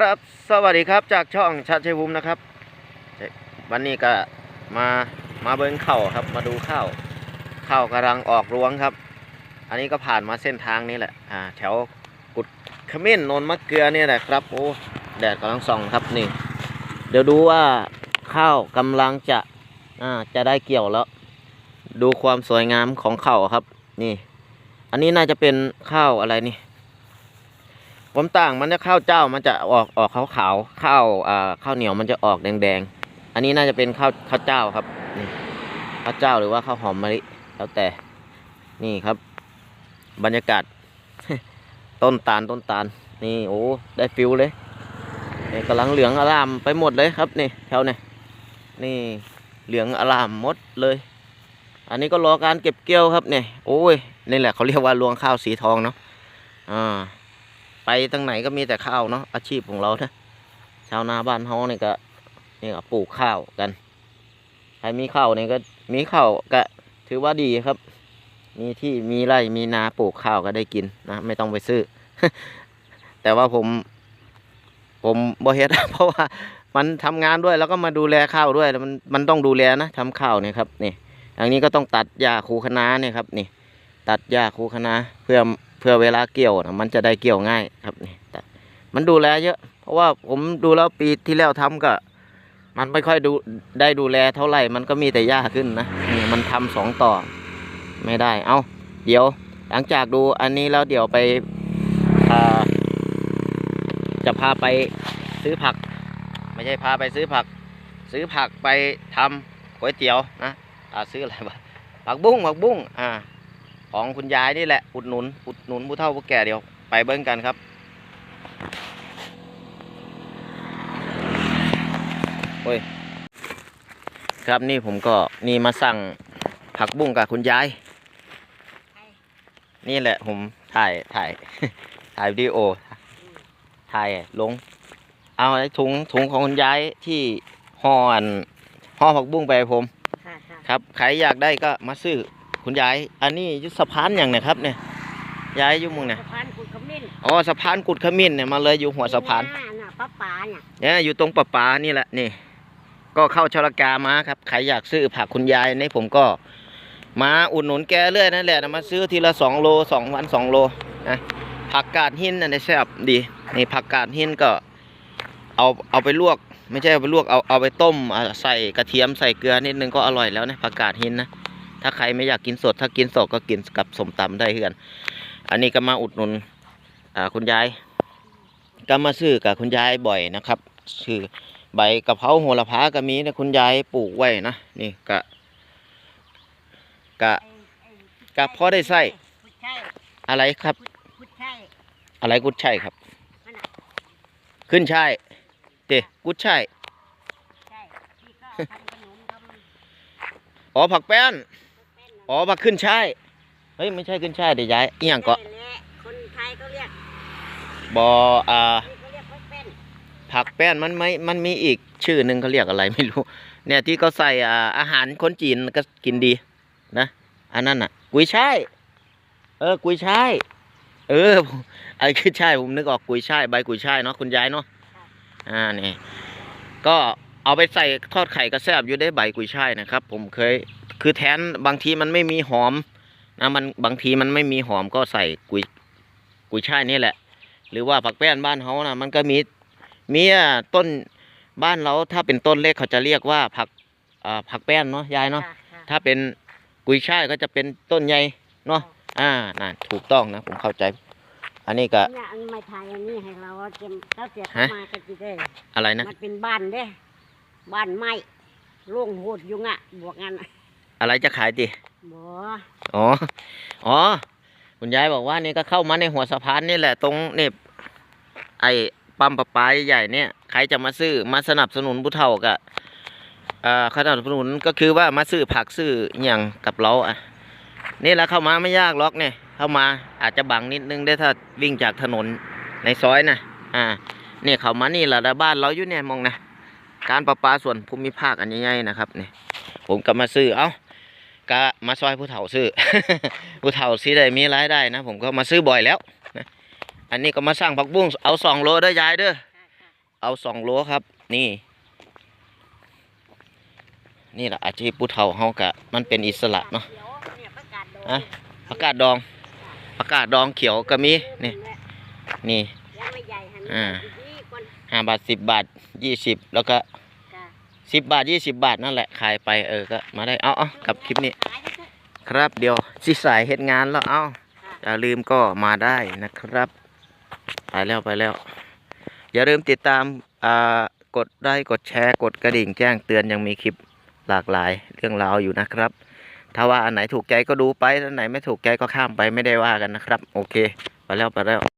ครับสวัสดีครับจากช่องชัดชัยภูมินะครับ วันนี้ก็มามาเบิ้งข้าวครับ มาดูข้าวข้าวกำลังออกรวงครับ อันนี้ก็ผ่านมาเส้นทางนี้แหละอ่าแถวกุดขมิ้นนนมะเกลือเนี่ยแหละครับโอ้แดดกำลังส่องครับนี่ เดี๋ยวดูว่าข้าวกำลังจะอ่าจะได้เกี่ยวแล้ว ดูความสวยงามของข้าวครับ นี่ อันนี้น่าจะเป็นข้าวอะไรนี่ ความต่างมันจะข้าวเจ้ามันจะออกออกขาวขาวข้าวอ่าข้าวเหนียวมันจะออกแดงแดงอันนี้น่าจะเป็นข้าวข้าวเจ้าครับนี่ข้าวเจ้าหรือว่าข้าวหอมมะลิแล้วแต่นี่ครับ บรรยากาศ ต้นตาลต้นตาลนี่โอ้ได้ฟิลเลยกำลังเหลืองอร่ามไปหมดเลยครับนี่แถวเนี่ยนี่เหลืองอร่ามหมดเลย อันนี้ก็รอการเก็บเกี่ยวครับเนี่ยโอ้ยนี่แหละเขาเรียกว่ารวงข้าวสีทองเนาะอ่า ไปทางไหนก็มีแต่ข้าวเนาะอาชีพของเรานะชาวนาบ้านเฮาเนี่ยก็นี่ก็ปลูกข้าวกันใครมีข้าวเนี่ยก็มีข้าวก็ถือว่าดีครับ มีที่มีไร่มีนาปลูกข้าวก็ได้กินนะไม่ต้องไปซื้อ แต่ว่าผม ผมบ่เฮ็ดเพราะว่ามันทำงานด้วยแล้วก็มาดูแลข้าวด้วยแล้วมันมันต้องดูแลนะทำข้าวเนี่ยครับนี่อย่างนี้ก็ต้องตัดหญ้าคูคะน้าเนี่ยครับนี่ ตัดหญ้าคูคะน้าเพื่อ พื่อเวลาเกี่ยวนะมันจะได้เกี่ยวง่ายครับนี่แต่มันดูแลเยอะ เพราะว่าผมดูแล้วปีที่แล้วทำก็ มันไม่ค่อยดูได้ดูแลเท่าไหร่ มันก็มีแต่หญ้าขึ้นนะนี่มันทำสองต่อ ไม่ได้ เอาเดี๋ยวหลังจากดูอันนี้แล้วเดี๋ยวไปอ่าจะพาไปซื้อผัก ไม่ใช่พาไปซื้อผัก ซื้อผักไปทำก๋วยเตี๋ยวนะอ่าซื้ออะไรบ้างผักบุ้งผักบุ้งอ่า ของคุณยายนี่แหละ อุดหนุน อุดหนุนผู้เฒ่าผู้แก่เดี๋ยวไปเบิ้งกันครับ โอ้ย ครับนี่ผมก็นี่มาสั่งผักบุ้งกับคุณยาย นี่แหละผมถ่ายถ่ายถ่ายวิดีโอ ถ่ายลง เอาไอ้ถุงถุงของคุณยายที่ห่ออันห่อผักบุ้งไปให้ผมค่ะค่ะครับ ใครอยากได้ก็มาซื้อ คุณยาย อันนี้อยุสะพานอย่างเนี่ยครับเนี่ยยายอยู่หมุงเนี่ยสะพานกุดขมิ้นอ๋อสะพานกุดขมิ้นเนี่ยมาเลยอยู่หัวสะพานหน้น่ะป้าป๋าเนี่ยเนี่ยอยู่ตรงประปานี่แหละนี่ ก็เข้าชลกามาครับใครอยากซื้อผักคุณยายนี่ผมก็มาอุดหนุนแกเรื่อยนั่นแหละนะมาซื้อทีละสองโลสองวันสองโลนะผักกาดหินอันนี้แซ่บดีนี่ผักกาดหินก็ เอาเอาไปลวก ไม่ใช่เอาไปลวกเอาเอาไปต้มอ่าใส่กระเทียมใส่เกลือนิดนึงก็อร่อยแล้วนะผักกาดหินนะ ถ้าใครไม่อยากกินสด ถ้ากินสดก็กินกับสมตำได้เพื่อนอันนี้ก็มาอุดหนุนอ่าคุณยายก็มาซื้อกับคุณยายบ่อยนะครับซื้อใบกะเพราโหระพาก็มีนะคุณยายปลูกไว้นะนี่กะกะไอ้ไอ้กะพอได้ใส่พุดใช่อะไรครับพุดใช่อะไรกุดช่ายครับนั่นน่ะขึ้นช่ายเตะกุดช่ายใช่ที่ก็ทำขนมทำอ๋อผักแป้นเป็น อ๋อผักขึ้นช่ายเฮ้ยไม่ใช่ขึ้นช่ายเดี๋ยวยายอีหยังก็แหละคนไทยเขาเรียกบออ่า นี่เขาเรียกพักเป็นผักแป้นมันไม่ มันมีอีกชื่อหนึ่งเขาเรียกอะไรไม่รู้ เนี่ยที่เขาใส่อ่าอาหารคนจีนก็กินดีนะ อันนั้นอะ กุยช่าย เออ กุยช่าย เออผมไอ้คือช่ายผมนึกออกกุยช่ายใบกุยช่ายเนาะคุณยายเนาะ อ่านี่ก็เอาไปใส่ทอดไข่กระแซบอยู่ได้ใบกุยช่ายนะครับ ผมเคย คือแทนบางทีมันไม่มีหอมนะมันบางทีมันไม่มีหอมก็ใส่กุยกุยช่ายนี่แหละ หรือว่าผักแป้นบ้านเขานะมันก็มีมีอะต้นบ้านเราถ้าเป็นต้นเล็กเขาจะเรียกว่าผักอ่าผักแป้นเนาะยายเนาะค่ะค่ะถ้าเป็นกุยช่ายก็จะเป็นต้นใหญ่เนาะอ่านั่นถูกต้องนะผมเข้าใจ อันนี้ก็เนี่ยอันไม่ไทยอันนี้ให้เราเก็บแล้วเสียฮะเข้ามากันจีได้อะไรนะมันเป็นบ้านเด้บ้านไม้โล่งโหดยุงอะบวกกันอะ ไรจะขายดิบ่อ๋อ อ๋อ คุณยายบอกว่านี่ก็เข้ามาในหัวสะพานนี่แหละตรงนี่ไอ้ปั๊มประปาใหญ่ๆเนี่ยใครจะมาซื้อมาสนับสนุนผู้เฒ่าก็อ่าสนับสนุนก็คือว่ามาซื้อผักซื้ออหย่างกับเราอะนี่แหละเข้ามาไม่ยากหรอกเนี่ยเข้ามาอาจจะบังนิดนึงได้ถ้าวิ่งจากถนนในซอยนะอ่าเนี่ยเขามานี่แหละแล้วบ้านเราอยู่เนี่ยมองนะการประปาส่วนภูมิภาคอันใหญ่ๆนะครับเนี่ยผมก็มาซื้อเอ้า ก็มาซอยผู้เฒ่าซื้อ ผู้เฒ่าสิได้มีรายได้นะ ผมก็มาซื้อบ่อยแล้วนะอันนี้ก็มาสร้างผักบุ้งเอาสองโลเด้อยายเด้อเอาสองโลครับ นี่ นี่แหละอาชีพผู้เฒ่าเฮากะมันเป็นอิสระเนาะเดี๋ยวเนี่ยประกาศโดนอะผักกาดดองผักกาดดองเขียวก็มีนี่นี่ยังไม่ใหญ่หันอ่าดีก่อนห้าบาทสิบบาทยี่สิบแล้วก็ค่ะ สิบบาทยี่สิบบาทนั่นแหละขายไปเออก็มาได้เอาเอากับคลิปนี้ ครับเดี๋ยวสิสายเฮ็ดงานแล้วเอาอย่าลืมก็มาได้นะครับ ไปแล้วไปแล้ว อย่าลืมติดตามอ่ากดได้กดแชร์กดกระดิ่งแจ้งเตือนยังมีคลิปหลากหลายเรื่องราวอยู่นะครับ ถ้าว่าอันไหนถูกใจก็ดูไปอันไหนไม่ถูกใจก็ข้ามไปไม่ได้ว่ากันนะครับ โอเค ไปแล้วไปแล้ว